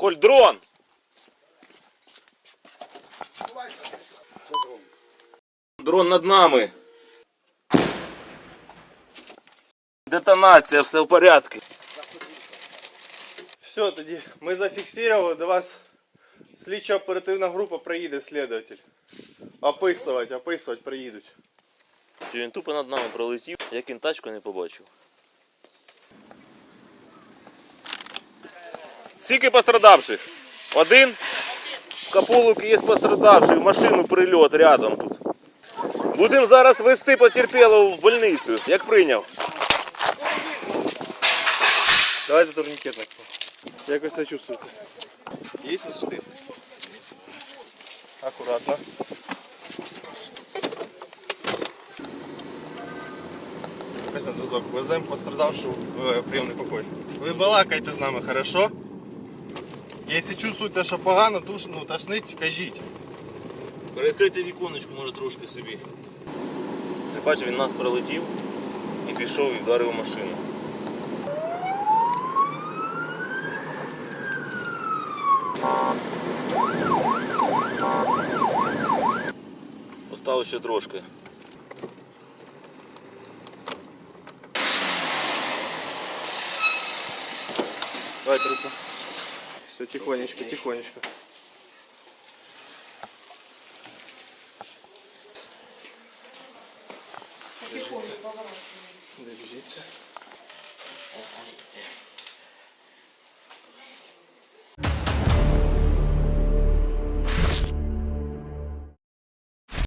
Коль, дрон! Дрон над нами. Детонація, все в порядку. Все, тоді ми зафіксували, до вас слідчо оперативна група приїде, слідователь. Описувати, описувати приїдуть. Він тупо над нами пролетів, як він тачку не побачив. Скільки пострадавших? Один? В Капулуки є пострадавший, в машину прильот рядом тут. Будемо зараз вести потерпілого в больницю, як прийняв. Давайте турнікет на це. Як ви себе чувствуєте? Є на штир? Акуратно. Ось на зв'язок. Веземо пострадавшу в е, прийомний покой. Ви балакайте з нами, хорошо? Якщо чувствуєте, що погано, туш, ну, тошнить, кажіть. Перекрити віконечко може трошки собі. Бачиш, він нас пролетів і пішов і вдарив машину. Поставив ще трошки. Давайте руку. Все, тихонечко, тихонечко. Держіться.